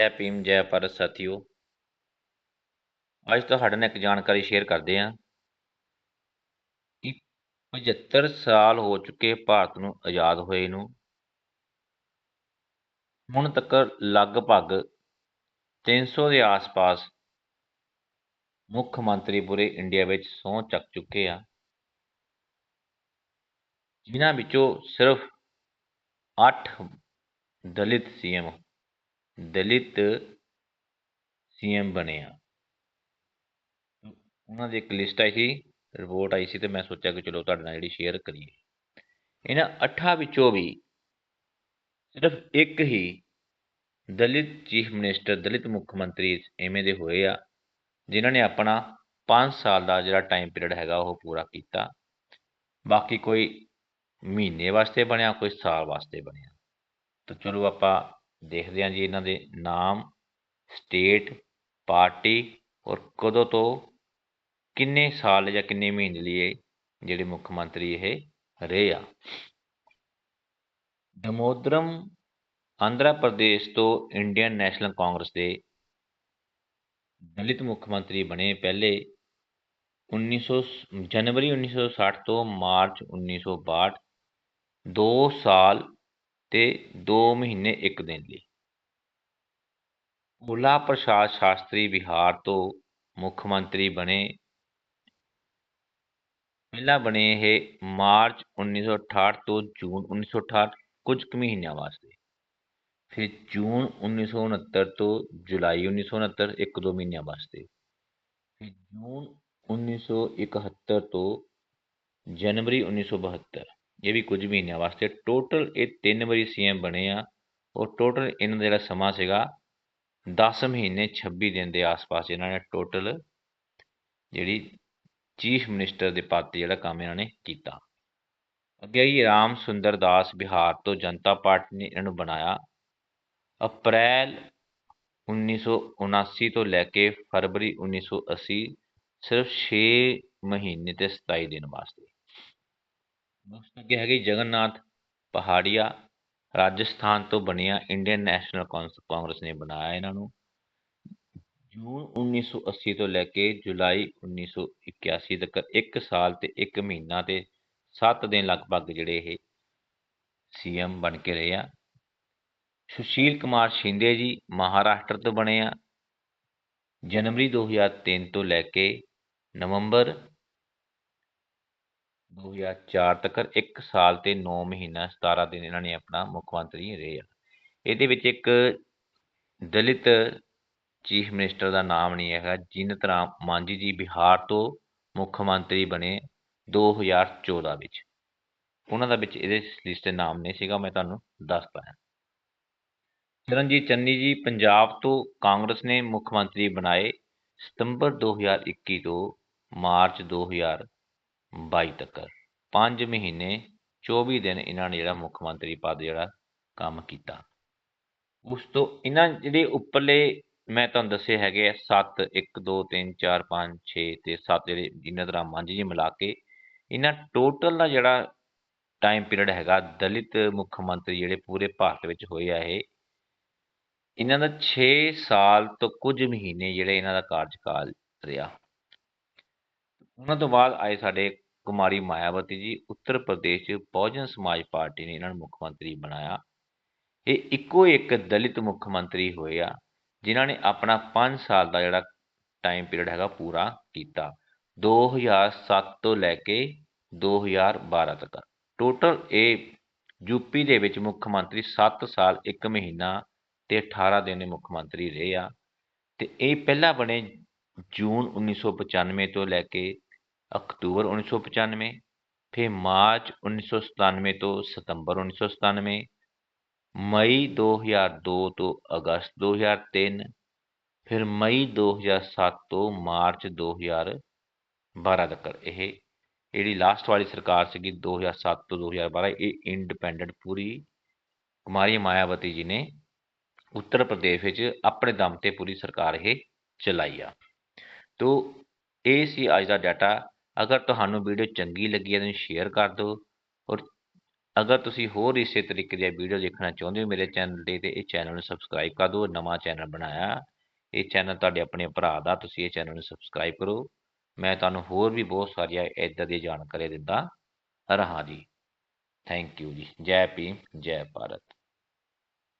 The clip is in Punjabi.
ਜੈ ਭੀਮ ਜੈ ਭਾਰਤ ਸਾਥੀਓ ਅੱਜ ਤੁਹਾਡੇ ਨਾਲ ਇੱਕ ਜਾਣਕਾਰੀ ਸ਼ੇਅਰ ਕਰਦੇ ਹਾਂ ਕਿ 75 ਸਾਲ ਹੋ ਚੁੱਕੇ ਭਾਰਤ ਨੂੰ ਆਜ਼ਾਦ ਹੋਏ ਨੂੰ। ਹੁਣ ਤੱਕ ਲਗਭਗ 300 ਦੇ ਆਸ-ਪਾਸ ਮੁੱਖ ਮੰਤਰੀ ਪੂਰੇ ਇੰਡੀਆ ਵਿੱਚ ਸਹੁੰ ਚੱਕ ਚੁੱਕੇ ਆ। ਜਿਨ੍ਹਾਂ ਵਿੱਚੋਂ ਸਿਰਫ 8 ਦਲਿਤ ਸੀਐਮ ਦਲਿਤ ਸੀਐਮ ਬਣੇ ਆ। ਉਹਨਾਂ ਦੀ ਇੱਕ ਲਿਸਟ ਆਈ ਸੀ, ਰਿਪੋਰਟ ਆਈ ਸੀ ਤੇ ਮੈਂ ਸੋਚਿਆ ਕਿ ਚਲੋ ਤੁਹਾਡੇ ਨਾਲ ਜਿਹੜੀ ਸ਼ੇਅਰ ਕਰੀਏ। ਇਹਨਾਂ ਅੱਠਾਂ ਵਿੱਚੋਂ ਵੀ ਸਿਰਫ ਇੱਕ ਹੀ ਦਲਿਤ ਚੀਫ ਮਿਨਿਸਟਰ, ਦਲਿਤ ਮੁੱਖ ਮੰਤਰੀ ਐਵੇਂ ਦੇ ਹੋਏ ਆ, ਜਿਨ੍ਹਾਂ ਨੇ ਆਪਣਾ 5 ਸਾਲ ਦਾ ਜਿਹੜਾ ਟਾਈਮ ਪੀਰੀਅਡ ਹੈਗਾ ਉਹ ਪੂਰਾ ਕੀਤਾ। ਬਾਕੀ ਕੋਈ ਮਹੀਨੇ ਵਾਸਤੇ ਬਣਿਆ, ਕੋਈ ਸਾਲ ਵਾਸਤੇ ਬਣਿਆ। ਤਾਂ ਚਲੋ ਆਪਾਂ ਦੇਖਦੇ ਹਾਂ ਜੀ ਇਹਨਾਂ ਦੇ ਨਾਮ ਸਟੇਟ ਪਾਰਟੀ ਔਰ ਕਦੋਂ ਤੋਂ ਕਿੰਨੇ ਸਾਲ ਜਾਂ ਕਿੰਨੇ ਮਹੀਨੇ ਲਈ ਜਿਹੜੇ ਮੁੱਖ ਮੰਤਰੀ ਇਹ ਰਹੇ ਆ। ਦਮੋਦਰਮ ਆਂਧਰਾ ਪ੍ਰਦੇਸ਼ ਤੋਂ ਇੰਡੀਅਨ ਨੈਸ਼ਨਲ ਕਾਂਗਰਸ ਦੇ ਦਲਿਤ ਮੁੱਖ ਮੰਤਰੀ ਬਣੇ ਪਹਿਲੇ 1900 ਜਨਵਰੀ 1960 ਤੋਂ ਮਾਰਚ 1962 2 ਸਾਲ ਤੇ 2 ਮਹੀਨੇ 1 ਦਿਨ ਲਈ ਭੋਲਾ ਪ੍ਰਸਾਦ ਸ਼ਾਸਤਰੀ ਬਿਹਾਰ ਤੋਂ ਮੁੱਖ ਮੰਤਰੀ ਬਣੇ ਪਹਿਲਾਂ ਬਣੇ ਇਹ ਮਾਰਚ 1968 ਤੋਂ ਜੂਨ 1968 ਕੁਝ ਕੁ ਮਹੀਨਿਆਂ ਵਾਸਤੇ ਫਿਰ ਜੂਨ 1969 ਤੋਂ ਜੁਲਾਈ 1969 ਇੱਕ ਦੋ ਮਹੀਨਿਆਂ ਵਾਸਤੇ ਫਿਰ ਜੂਨ 1971 ਤੋਂ ਜਨਵਰੀ 1972 ਇਹ ਵੀ ਕੁਝ ਮਹੀਨਿਆਂ ਵਾਸਤੇ। ਟੋਟਲ ਇਹ ਤਿੰਨ ਵਾਰੀ ਸੀਐਮ ਬਣੇ ਆ ਔਰ ਟੋਟਲ ਇਹਨਾਂ ਦਾ ਜਿਹੜਾ ਸਮਾਂ ਸੀਗਾ 10 ਮਹੀਨੇ 26 ਦਿਨ ਦੇ ਆਸ-ਪਾਸ ਇਹਨਾਂ ਨੇ ਟੋਟਲ ਜਿਹੜੀ ਚੀਫ ਮਿਨਿਸਟਰ ਦੇ ਪਦ ਤੇ ਜਿਹੜਾ ਕੰਮ ਇਹਨਾਂ ਨੇ ਕੀਤਾ। ਅੱਗੇ ਆਈ ਰਾਮ ਸੁੰਦਰ ਦਾਸ ਬਿਹਾਰ ਤੋਂ ਜਨਤਾ ਪਾਰਟੀ ਨੇ ਇਹਨਾਂ ਨੂੰ ਬਣਾਇਆ। ਅਪ੍ਰੈਲ 1979 ਤੋਂ ਲੈ ਕੇ ਫਰਵਰੀ 1980 ਸਿਰਫ 6 ਮਹੀਨੇ ਤੇ 27 ਦਿਨ ਵਾਸਤੇ। ਉਸ ਅੱਗੇ ਹੈਗੇ ਜਗਨਨਾਥ ਪਹਾੜੀਆ, ਰਾਜਸਥਾਨ ਤੋਂ ਬਣਿਆ ਇੰਡੀਅਨ ਨੈਸ਼ਨਲ ਕਾਂਗਰਸ ਨੇ ਬਣਾਇਆ ਇਹਨਾਂ ਨੂੰ। ਜੂਨ 1980 ਤੋਂ ਲੈ ਕੇ ਜੁਲਾਈ 1981 ਤੱਕ ਇੱਕ ਸਾਲ ਤੇ ਇੱਕ ਮਹੀਨਾ ਤੇ 7 ਦਿਨ ਲਗਭਗ ਜਿਹੜੇ ਇਹ ਸੀਐਮ ਬਣ ਕੇ ਰਹੇ ਆ। ਸੁਸ਼ੀਲ ਕੁਮਾਰ ਸ਼ਿੰਦੇ ਜੀ ਮਹਾਰਾਸ਼ਟਰ ਤੋਂ ਬਣੇ ਆ। ਜਨਵਰੀ 2003 ਤੋਂ ਲੈ ਕੇ ਨਵੰਬਰ 2004 ਤੱਕ 1 ਸਾਲ ਤੇ 9 ਮਹੀਨਾ 17 ਦਿਨ ਇਹਨਾਂ ਨੇ ਆਪਣਾ ਮੁੱਖ ਮੰਤਰੀ ਰਹੇ ਆ। ਇਹਦੇ ਵਿੱਚ ਇੱਕ ਦਲਿਤ ਚੀਫ ਮਿਨਿਸਟਰ ਦਾ ਨਾਮ ਨਹੀਂ ਹੈਗਾ ਜਿਨਤ ਰਾਮ ਮਾਂਝੀ ਜੀ ਬਿਹਾਰ ਤੋਂ ਮੁੱਖ ਮੰਤਰੀ ਬਣੇ 2014 ਵਿੱਚ। ਉਹਨਾਂ ਦਾ ਵਿੱਚ ਇਹਦੇ ਲਿਸਟ ਤੇ ਨਾਮ ਨਹੀਂ ਸੀਗਾ, ਮੈਂ ਤੁਹਾਨੂੰ ਦੱਸਦਾ ਹਾਂ ਚਰਨਜੀਤ ਚੰਨੀ ਜੀ ਪੰਜਾਬ ਤੋਂ ਕਾਂਗਰਸ ਨੇ ਮੁੱਖ ਮੰਤਰੀ ਬਣਾਏ ਸਤੰਬਰ 2021 ਤੋਂ ਮਾਰਚ ਬਾਈ ਤੱਕ ਪੰਜ ਮਹੀਨੇ 24 ਦਿਨ ਇਹਨਾਂ ਨੇ ਜਿਹੜਾ ਮੁੱਖ ਮੰਤਰੀ ਪਦ ਜਿਹੜਾ ਕੰਮ ਕੀਤਾ। ਉਸ ਤੋਂ ਇਹਨਾਂ ਜਿਹੜੇ ਉੱਪਰਲੇ ਮੈਂ ਤੁਹਾਨੂੰ ਦੱਸੇ ਹੈਗੇ ਆ 7 1 2 3 4 5 6 ਤੇ 7 ਜਿਹੜੇ ਜਿਨ੍ਹਾਂ ਤਰ੍ਹਾਂ ਮਾਂਝੀ ਜੀ ਮਿਲਾ ਕੇ ਇਹਨਾਂ ਟੋਟਲ ਦਾ ਜਿਹੜਾ ਟਾਈਮ ਪੀਰੀਅਡ ਹੈਗਾ, ਦਲਿਤ ਮੁੱਖ ਮੰਤਰੀ ਜਿਹੜੇ ਪੂਰੇ ਭਾਰਤ ਵਿੱਚ ਹੋਏ ਆ ਇਹ, ਇਹਨਾਂ ਦਾ 6 ਸਾਲ ਤੋਂ ਕੁਝ ਮਹੀਨੇ ਜਿਹੜੇ ਇਹਨਾਂ ਦਾ ਕਾਰਜਕਾਲ ਰਿਹਾ। ਉਹਨਾਂ ਤੋਂ ਬਾਅਦ ਆਏ ਸਾਡੇ ਕੁਮਾਰੀ ਮਾਇਆਵਤੀ ਜੀ, ਉੱਤਰ ਪ੍ਰਦੇਸ਼ ਚ ਬਹੁਜਨ ਸਮਾਜ ਪਾਰਟੀ ਨੇ ਇਹਨਾਂ ਨੂੰ ਮੁੱਖ ਮੰਤਰੀ ਬਣਾਇਆ। ਇਹ ਇੱਕੋ ਇੱਕ ਦਲਿਤ ਮੁੱਖ ਮੰਤਰੀ ਹੋਏ ਆ, ਜਿਨ੍ਹਾਂ ਨੇ ਆਪਣਾ 5 ਸਾਲ ਦਾ ਜਿਹੜਾ ਟਾਈਮ ਪੀਰੀਅਡ ਹੈਗਾ ਪੂਰਾ ਕੀਤਾ। 2007 ਤੋਂ ਲੈ ਕੇ 2012 ਤੱਕ। ਟੋਟਲ ਇਹ ਯੂਪੀ ਦੇ ਵਿੱਚ ਮੁੱਖ ਮੰਤਰੀ 7 ਸਾਲ 1 ਮਹੀਨਾ ਤੇ 18 ਦਿਨ ਦੇ ਮੁੱਖ ਮੰਤਰੀ ਰਹੇ ਆ। ਤੇ ਇਹ ਪਹਿਲਾਂ ਬਣੇ ਜੂਨ 1995 ਤੋਂ ਲੈ ਕੇ ਅਕਤੂਬਰ 1995 ਫਿਰ ਮਾਰਚ 1997 ਤੋਂ ਸਤੰਬਰ 1997 ਮਈ 2002 ਤੋਂ ਅਗਸਤ 2003 ਫਿਰ ਮਈ 2007 ਤੋਂ ਮਾਰਚ 2012 ਤੱਕ ਇਹ ਜਿਹੜੀ ਲਾਸਟ ਵਾਲੀ ਸਰਕਾਰ ਸੀਗੀ 2007 ਤੋਂ 2012 ਇਹ ਇੰਡੀਪੈਂਡੈਂਟ ਪੂਰੀ ਕੁਮਾਰੀ ਮਾਇਆਵਤੀ ਜੀ ਨੇ ਉੱਤਰ ਪ੍ਰਦੇਸ਼ ਵਿੱਚ ਆਪਣੇ ਦਮ ਤੇ ਪੂਰੀ ਸਰਕਾਰ ਇਹ ਚਲਾਈ ਆ ਤੋ ਇਹ ਸੀ ਅੱਜ ਦਾ ਡਾਟਾ ਅਗਰ ਤੁਹਾਨੂੰ ਵੀਡੀਓ ਚੰਗੀ ਲੱਗੀ ਹੈ ਤਾਂ ਸ਼ੇਅਰ ਕਰ ਦਿਓ ਔਰ ਅਗਰ ਤੁਸੀਂ ਹੋਰ ਇਸੇ ਤਰੀਕੇ ਦੀਆਂ ਵੀਡੀਓ ਦੇਖਣਾ ਚਾਹੁੰਦੇ ਹੋ ਮੇਰੇ ਚੈਨਲ ਤੇ ਤੇ ਇਹ ਚੈਨਲ ਨੂੰ ਸਬਸਕ੍ਰਾਈਬ ਕਰ ਦਿਓ, ਨਵਾਂ ਚੈਨਲ ਬਣਾਇਆ। ਇਹ ਚੈਨਲ ਤੁਹਾਡੇ ਆਪਣੇ ਭਰਾ ਦਾ, ਤੁਸੀਂ ਇਹ ਚੈਨਲ ਨੂੰ ਸਬਸਕ੍ਰਾਈਬ ਕਰੋ। ਮੈਂ ਤੁਹਾਨੂੰ ਹੋਰ ਵੀ ਬਹੁਤ ਸਾਰੀਆਂ ਇੱਦਾਂ ਦੀਆਂ ਜਾਣਕਾਰੀ ਦਿੰਦਾ ਰਹਾਂ ਜੀ। ਥੈਂਕ ਯੂ ਜੀ। ਜੈ ਭੀਮ, ਜੈ ਭਾਰਤ।